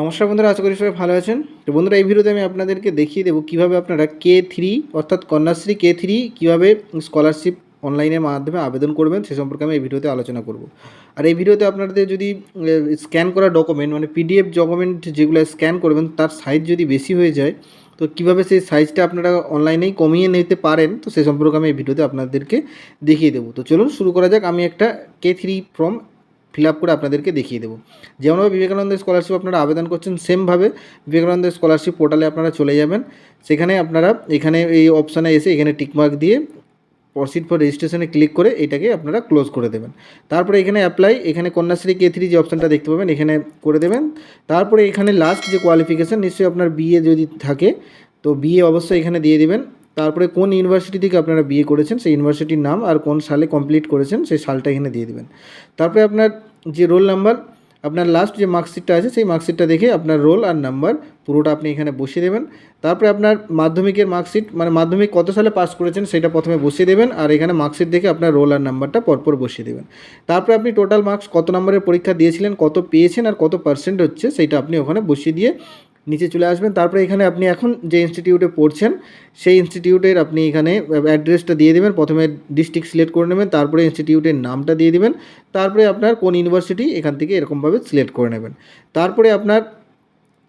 নমস্কার বন্ধুরা, আশা করি সবাই ভালো আছেন। তো বন্ধুরা, এই ভিডিওতে আমি আপনাদেরকে দেখিয়ে দেবো কীভাবে আপনারা কে থ্রি অর্থাৎ কন্যাশ্রী কে থ্রি কীভাবে স্কলারশিপ অনলাইনের মাধ্যমে আবেদন করবেন, সে সম্পর্কে আমি এই ভিডিওতে আলোচনা করব। আর এই ভিডিওতে আপনাদের যদি স্ক্যান করা ডকুমেন্ট মানে পিডিএফ ডকুমেন্ট যেগুলো স্ক্যান করবেন, তার সাইজ যদি বেশি হয়ে যায়, তো কীভাবে সেই সাইজটা আপনারা অনলাইনেই কমিয়ে নিতে পারেন, তো সে সম্পর্কে আমি এই ভিডিওতে আপনাদেরকে দেখিয়ে দেবো। তো চলুন শুরু করা যাক। আমি একটা K three form fill up করে আপনাদেরকে দেখিয়ে দেবো। যেমনভাবে বিবেকানন্দ স্কলারশিপ আপনারা আবেদন করছেন, সেমভাবে বিবেকানন্দ স্কলারশিপ পোর্টালে আপনারা চলে যাবেন। সেখানে আপনারা এখানে এই অপশানে এসে এখানে টিকমার্ক দিয়ে প্রসিড ফর রেজিস্ট্রেশনে ক্লিক করে এটাকে আপনারা ক্লোজ করে দেবেন। তারপরে এখানে অ্যাপ্লাই, এখানে কন্যাশ্রী কে থ্রি যে অপশানটা দেখতে পাবেন, এখানে করে দেবেন। তারপরে এখানে লাস্ট যে কোয়ালিফিকেশান, নিশ্চয়ই আপনার বিএ যদি থাকে, তো বিএ অবশ্যই এখানে দিয়ে দিবেন। তারপরে কোন ইউনিভার্সিটি থেকে আপনারা বিয়ে করেছেন, সেই ইউনিভার্সিটির নাম আর কোন সালে কমপ্লিট করেছেন, সেই সালটা এখানে দিয়ে দেবেন। তারপরে আপনার যে রোল নাম্বার আপনার লাস্ট যে মার্কশিটটা আছে, সেই মার্কশিটটা দেখে আপনার রোল আর নাম্বার পুরোটা আপনি এখানে বসিয়ে দেবেন। তারপরে আপনার মাধ্যমিকের মার্কশিট মানে মাধ্যমিক কত সালে পাস করেছেন, সেটা প্রথমে বসিয়ে দেবেন আর এখানে মার্কশিট দেখে আপনার রোল আর নাম্বারটা পরপর বসিয়ে দেবেন। তারপরে আপনি টোটাল মার্কস কত নম্বরের পরীক্ষা দিয়েছিলেন, কত পেয়েছেন আর কত পার্সেন্ট হচ্ছে, সেটা আপনি ওখানে বসিয়ে দিয়ে নিচে চলে আসবেন। তারপরে এখানে আপনি এখন যে ইনস্টিটিউটে পড়ছেন, সেই ইনস্টিটিউটের আপনি এখানে অ্যাড্রেসটা দিয়ে দেবেন। প্রথমে ডিস্ট্রিক্ট সিলেক্ট করে নেবেন, তারপরে ইনস্টিটিউটের নামটা দিয়ে দেবেন। তারপরে আপনার কোন ইউনিভার্সিটি এখান থেকে এরকমভাবে সিলেক্ট করে নেবেন। তারপরে আপনার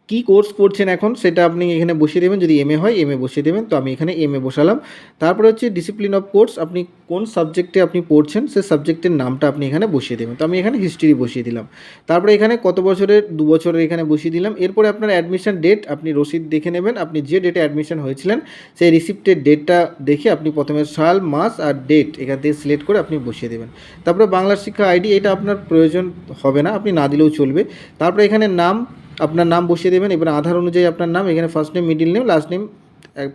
কী কোর্স করছেন এখন সেটা আপনি এখানে বসিয়ে দেবেন। যদি এমএ হয় এমএ বসিয়ে দেবেন। তো আমি এখানে এমএ বসালাম। তারপরে হচ্ছে ডিসিপ্লিন অফ কোর্স আপনি কোন সাবজেক্টে আপনি পড়ছেন, সে সাবজেক্টের নামটা আপনি এখানে বসিয়ে দেবেন। তো আমি এখানে হিস্ট্রি বসিয়ে দিলাম। তারপরে এখানে কত বছরের? দু বছরের এখানে বসিয়ে দিলাম। এরপরে আপনার অ্যাডমিশন ডেট আপনি রসিদ দেখে নেবেন। আপনি যে ডেটে অ্যাডমিশন হয়েছিলেন, সেই রিসিপ্টের ডেটটা দেখে আপনি প্রথমে সাল, মাস আর ডেট এখান থেকে সিলেক্ট করে আপনি বসিয়ে দেবেন। তারপরে বাংলা শিক্ষা আইডি এটা আপনার প্রয়োজন হবে না। আপনি না দিলেও চলবে। তারপরে এখানে নাম আপনার নাম বসিয়ে দেবেন, এবার আধার অনুযায়ী আপনার নাম, এখানে first name middle name last name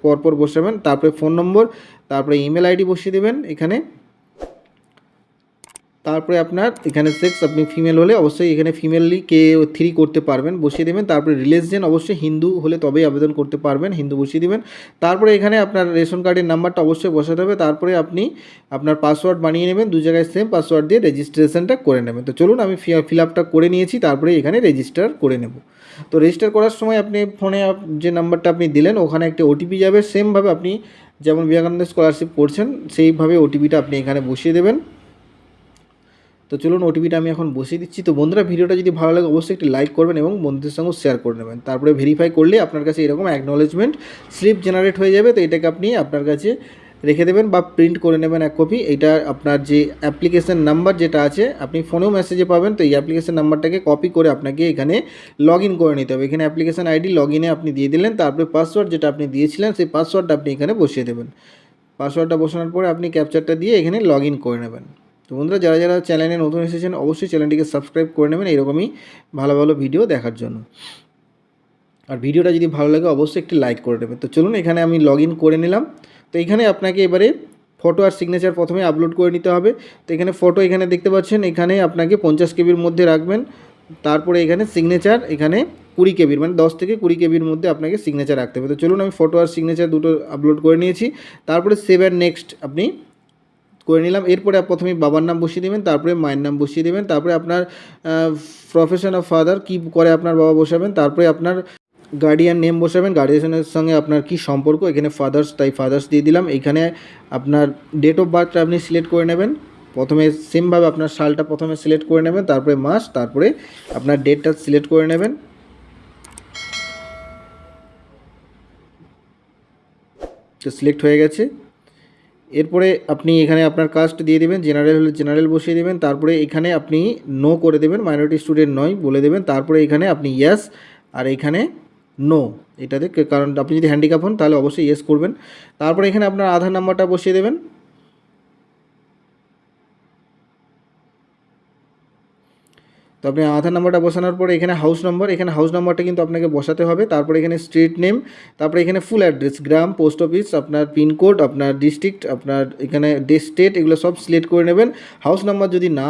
পরপর বসাবেন তারপরে ফোন নম্বর তারপরে ইমেল আইডি বসিয়ে দেবেন, এখানে। তারপরে আপনার এখানে সেক্স আপনি ফিমেল হলে অবশ্যই এখানে ফিমেললি কে থ্রি করতে পারবেন, বসিয়ে দেবেন। তারপরে রিলিজিয়ন অবশ্যই হিন্দু হলে তবেই আবেদন করতে পারবেন, হিন্দু বসিয়ে দেবেন। তারপরে এখানে আপনার রেশন কার্ডের নাম্বারটা অবশ্যই বসাতে হবে। তারপরে আপনি আপনার পাসওয়ার্ড বানিয়ে নেবেন, দু জায়গায় সেম পাসওয়ার্ড দিয়ে রেজিস্ট্রেশনটা করে নেবেন। তো চলুন আমি ফিল আপটা করে নিয়েছি, তারপরে এখানে রেজিস্টার করে নেব। তো রেজিস্টার করার সময় আপনি ফোনে যে নাম্বারটা আপনি দিলেন, ওখানে একটা ওটিপি যাবে। সেমভাবে আপনি যেমন বিবেকানন্দ স্কলারশিপ করছেন, সেইভাবে ওটিপিটা আপনি এখানে বসিয়ে দেবেন। তো চলুন ওটিপিটা আমি এখন বসিয়ে দিচ্ছি। তো বন্ধুরা, ভিডিওটা যদি ভালো লাগে অবশ্যই একটি লাইক করবেন এবং বন্ধুদের সঙ্গে শেয়ার করে নেবেন। তারপরে ভেরিফাই করলে আপনার কাছে এরকম অ্যাকনোলেজমেন্ট স্লিপ জেনারেট হয়ে যাবে। তো এটাকে আপনি আপনার কাছে রেখে দেবেন বা প্রিন্ট করে নেবেন এক কপি এটা আপনার যে অ্যাপ্লিকেশান নাম্বার যেটা আছে, আপনি ফোনেও মেসেজে পাবেন। তো এই অ্যাপ্লিকেশন নাম্বারটাকে কপি করে আপনাকে এখানে লগ ইন করে নিতে হবে। এখানে অ্যাপ্লিকেশন আইডি লগ আপনি দিয়ে দিলেন, তারপরে পাসওয়ার্ড যেটা আপনি দিয়েছিলেন, সেই পাসওয়ার্ডটা আপনি এখানে বসিয়ে দেবেন। পাসওয়ার্ডটা বসানোর পরে আপনি ক্যাপচারটা দিয়ে এখানে লগ করে নেবেন। তো বন্ধুরা, যারা যারা চ্যানেলে নতুন এসেছেন, অবশ্যই চ্যানেলটিকে সাবস্ক্রাইব করে নেবেন এরকমই ভালো ভালো ভিডিও দেখার জন্য। আর ভিডিওটা যদি ভালো লাগে, অবশ্যই একটি লাইক করে দেবেন তো চলুন, এখানে আমি লগ করে নিলাম। তো এখানে আপনাকে এবারে ফটো আর সিগনেচার প্রথমে আপলোড করে নিতে হবে। তো এখানে ফটো এখানে দেখতে পাচ্ছেন, এখানে আপনাকে পঞ্চাশ কেবির মধ্যে রাখবেন। তারপরে এখানে সিগনেচার এখানে কুড়ি কেবির মানে দশ থেকে কুড়ি কেবির মধ্যে আপনাকে সিগনেচার রাখতে হবে। তো চলুন, আমি ফটো আর সিগনেচার দুটো আপলোড করে নিয়েছি। তারপরে সেভ অ্যান্ড নেক্সট আপনি করে নিলাম। এরপরে প্রথমে বাবার নাম বসিয়ে দেবেন, তারপরে মায়ের নাম বসিয়ে দেবেন, তারপরে আপনার প্রফেশন অফ ফাদার কী করে আপনার বাবা বসাবেন, তারপরে আপনার গার্ডিয়ান নেম বসাবেন গার্ডিয়ানের সঙ্গে আপনার কি সম্পর্ক, এখানে ফাদার্স তাই ফাদার্স দিয়ে দিলাম। এখানে আপনার ডেট অফ বার্থটা আপনি সিলেক্ট করে নেবেন। প্রথমে সেমভাবে আপনার সালটা প্রথমে সিলেক্ট করে নেবেন, তারপরে মাস, তারপরে আপনার ডেটটা সিলেক্ট করে নেবেন। তো সিলেক্ট হয়ে গেছে। এরপরে আপনি এখানে আপনার কাস্ট দিয়ে দেবেন জেনারেল হলে জেনারেল বসিয়ে দেবেন, তারপরে এখানে আপনি নো করে দেবেন মাইনরিটি স্টুডেন্ট নয় বলে দেবেন, তারপরে এখানে আপনি ইয়াস আর এখানে নো এটাতে কারণ আপনি যদি হ্যান্ডিক্যাপ হন তাহলে অবশ্যই ইয়েস করবেন। তারপরে এখানে আপনার আধার নাম্বারটা বসিয়ে দেবেন। তো আপনি আধার নাম্বারটা বসানোর পরে এখানে হাউস নম্বর এখানে হাউস নাম্বারটা কিন্তু আপনাকে বসাতে হবে। তারপরে এখানে স্ট্রিট নেম তারপরে এখানে ফুল অ্যাড্রেস গ্রাম পোস্ট অফিস আপনার পিনকোড আপনার ডিস্ট্রিক্ট আপনার এখানে স্টেট এগুলো সব সিলেক্ট করে নেবেন। হাউস নাম্বার যদি না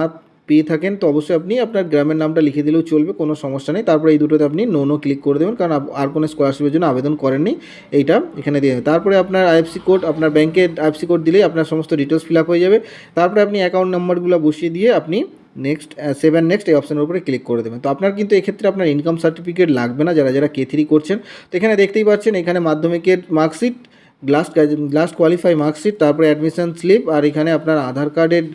পেয়ে থাকেন, তো অবশ্যই আপনি আপনার গ্রামের নামটা লিখে দিলেও চলবে, কোনো সমস্যা নেই। তারপরে এই দুটোতে আপনি নো নো ক্লিক করে দেবেন, কারণ আর কোনো স্কলারশিপের জন্য আবেদন করেননি। এইটা এখানে দিয়ে তারপরে আপনার আইএফসি কোড আপনার ব্যাংকের আইএফসি কোড দিলেই আপনার সমস্ত ডিটেলস ফিল আপ হয়ে যাবে। তারপরে আপনি অ্যাকাউন্ট নাম্বারগুলো বসিয়ে দিয়ে আপনি নেক্সট সেভেন নেক্সট এই অপশানের উপরে ক্লিক করে দেবেন। তো আপনার কিন্তু এক্ষেত্রে আপনার ইনকাম সার্টিফিকেট লাগবে না, যারা যারা কে থ্রি করছেন। তো এখানে দেখতেই পাচ্ছেন, এখানে মাধ্যমিকের marksheet last last qualify marksheet তারপরে অ্যাডমিশন স্লিপ আর এখানে আপনার আধার কার্ডের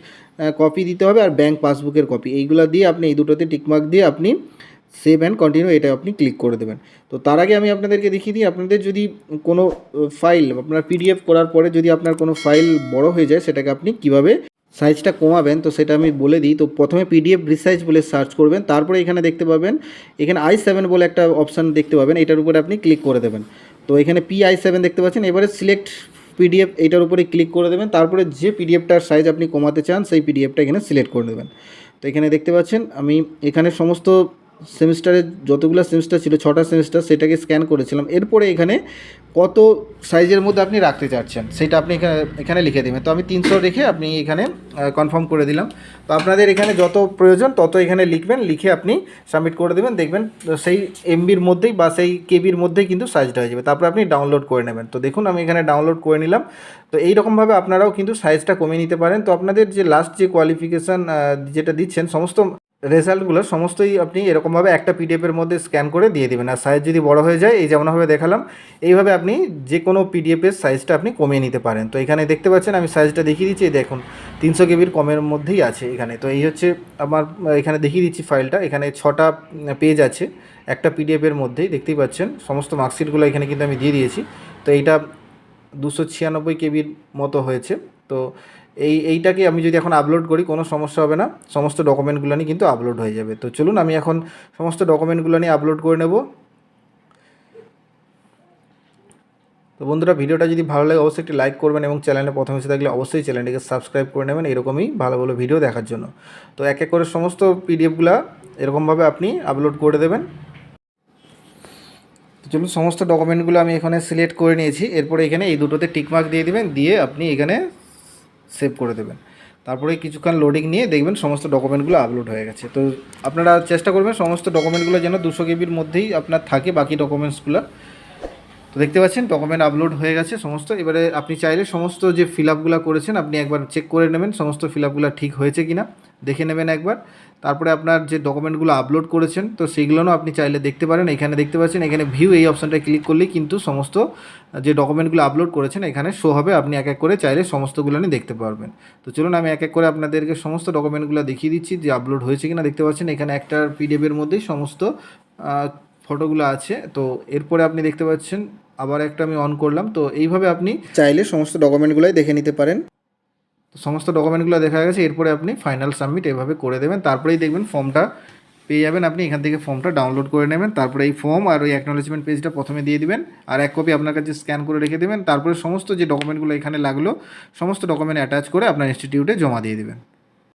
কপি দিতে হবে, আর ব্যাঙ্ক পাসবুকের কপি এইগুলো দিয়ে আপনি, এই দুটোতে টিকমার্ক দিয়ে আপনি সেভ অ্যান্ড কন্টিনিউ এটা আপনি ক্লিক করে দেবেন। তো তার আগে আমি আপনাদেরকে দেখিয়ে দিই, আপনাদের যদি কোনো ফাইল আপনার পিডিএফ করার পরে যদি আপনার কোনো ফাইল বড় হয়ে যায়, সেটাকে আপনি কীভাবে সাইজটা কমাবেন, তো সেটা আমি বলে দিই। তো প্রথমে পিডিএফ রিসাইজ বলে সার্চ করবেন, তারপরে এখানে দেখতে পাবেন, এখানে আই সেভেন বলে একটা অপশান দেখতে পাবেন, এটার উপরে আপনি ক্লিক করে দেবেন। তো এখানে পি আই সেভেন দেখতে পাচ্ছেন, এবারে সিলেক্ট পিডিএফ, এটার উপরে ক্লিক করে দেবেন, তারপরে যে পিডিএফটার সাইজ আপনি কমাতে চান, সেই পিডিএফটা এখানে সিলেক্ট করে দেবেন। তো এখানে দেখতে পাচ্ছেন, আমি এখানে সমস্ত সেমিস্টারে যতগুলো সেমিস্টার ছিল, ছটা সেমিস্টার সেটাকে স্ক্যান করেছিলাম। এরপরে এখানে কত সাইজের মধ্যে আপনি রাখতে চাচ্ছেন, সেটা আপনি এখানে এখানে লিখে দেবেন। তো আমি তিনশো রেখে আপনি এখানে কনফার্ম করে দিলাম। তো আপনাদের এখানে যত প্রয়োজন তত এখানে লিখবেন, লিখে আপনি সাবমিট করে দেবেন। দেখবেন সেই এমবির মধ্যেই বা সেই কেবির মধ্যেই কিন্তু সাইজটা হয়ে যাবে। তারপরে আপনি ডাউনলোড করে নেবেন। তো দেখুন, আমি এখানে ডাউনলোড করে নিলাম। তো এইরকমভাবে আপনারাও কিন্তু সাইজটা কমিয়ে নিতে পারেন। তো আপনাদের যে লাস্ট যে কোয়ালিফিকেশান যেটা দিচ্ছেন, সমস্ত রেজাল্টগুলো সমস্তই আপনি এরকমভাবে একটা পিডিএফের মধ্যে স্ক্যান করে দিয়ে দেবেন। আর সাইজ যদি বড় হয়ে যায়, এই যেমনভাবে দেখালাম, এইভাবে আপনি যে কোনো পিডিএফের সাইজটা আপনি কমিয়ে নিতে পারেন। তো এখানে দেখতে পাচ্ছেন, আমি সাইজটা দেখিয়ে দিচ্ছি দেখুন, তিনশো কেবির কমের মধ্যেই আছে এখানে। তো এই হচ্ছে আমার, এখানে দেখিয়ে দিচ্ছি ফাইলটা এখানে ছটা পেজ আছে, একটা পিডিএফের মধ্যেই, দেখতেই পাচ্ছেন, সমস্ত মার্কশিটগুলো এখানে কিন্তু আমি দিয়ে দিয়েছি। তো এইটা দুশো ছিয়ানব্বই কেবির মতো হয়েছে। তো এই, এইটাকে আমি যদি এখন আপলোড করি, কোনো সমস্যা হবে না। সমস্ত ডকুমেন্টগুলো নিয়ে কিন্তু আপলোড হয়ে যাবে। তো চলুন, আমি এখন সমস্ত ডকুমেন্টগুলো নিয়ে আপলোড করে নেব। তো বন্ধুরা, ভিডিওটা যদি ভালো লাগে, অবশ্যই একটি লাইক করবেন এবং চ্যানেলে প্রথম এসে থাকলে অবশ্যই চ্যানেলটিকে সাবস্ক্রাইব করে নেবেন এরকমই ভালো ভালো ভিডিও দেখার জন্য। তো এক এক করে সমস্ত পিডিএফগুলো এরকমভাবে আপনি আপলোড করে দেবেন। তো চলুন, সমস্ত ডকুমেন্টগুলো আমি এখানে সিলেক্ট করে নিয়েছি। এরপরে এখানে এই দুটোতে টিকমার্ক দিয়ে দিবেন। দিয়ে আপনি এখানে সেভ করে দেবেন। তারপরে কিছুক্ষণ লোডিং নিয়ে দেখবেন সমস্ত ডকুমেন্টগুলো আপলোড হয়ে গেছে। তো আপনারা চেষ্টা করবেন সমস্ত ডকুমেন্টগুলো যেন দুশো কেবির মধ্যেই আপনার থাকে, বাকি ডকুমেন্টসগুলো তো দেখতে পাচ্ছেন ডকুমেন্ট আপলোড হয়ে গেছে সমস্ত। এবারে আপনি চাইলে সমস্ত যে ফিল আপগুলো করেছেন, আপনি একবার চেক করে নেবেন সমস্ত ফিল আপগুলো ঠিক হয়েছে কি না দেখে নেবেন একবার। তারপরে আপনার যে ডকুমেন্টগুলো আপলোড করেছেন, তো সেইগুলোও আপনি চাইলে দেখতে পারেন। এখানে দেখতে পাচ্ছেন, এখানে ভিউ এই অপশানটা ক্লিক করলেই কিন্তু সমস্ত যে ডকুমেন্টগুলো আপলোড করেছেন, এখানে শো হবে। আপনি এক এক করে চাইলে সমস্তগুলো নিয়ে দেখতে পারবেন। তো চলুন, আমি এক এক করে আপনাদেরকে সমস্ত ডকুমেন্টগুলো দেখিয়ে দিচ্ছি যে আপলোড হয়েছে কিনা। দেখতে পাচ্ছেন, এখানে একটা পিডিএফের মধ্যেই সমস্ত ফটোগুলো আছে। তো এরপরে আপনি দেখতে পাচ্ছেন আবার একটা আমি অন করলাম তো এইভাবে আপনি চাইলে সমস্ত ডকুমেন্টগুলোই দেখে নিতে পারেন। তো সমস্ত ডকুমেন্টগুলো দেখা গেছে এরপরে আপনি ফাইনাল সাবমিট এভাবে করে দেবেন। তারপরেই দেখবেন ফর্মটা পেয়ে যাবেন আপনি এখান থেকে ফর্মটা ডাউনলোড করে নেবেন। তারপরে এই ফর্ম আর ওই অ্যাকনোলেজমেন্ট পেজটা প্রথমে দিয়ে দিবেন আর এক কপি আপনার কাছে স্ক্যান করে রেখে দেবেন। তারপরে সমস্ত যে ডকুমেন্টগুলো এখানে লাগল সমস্ত ডকুমেন্ট অ্যাটাচ করে আপনার ইনস্টিটিউটে জমা দিয়ে দেবেন।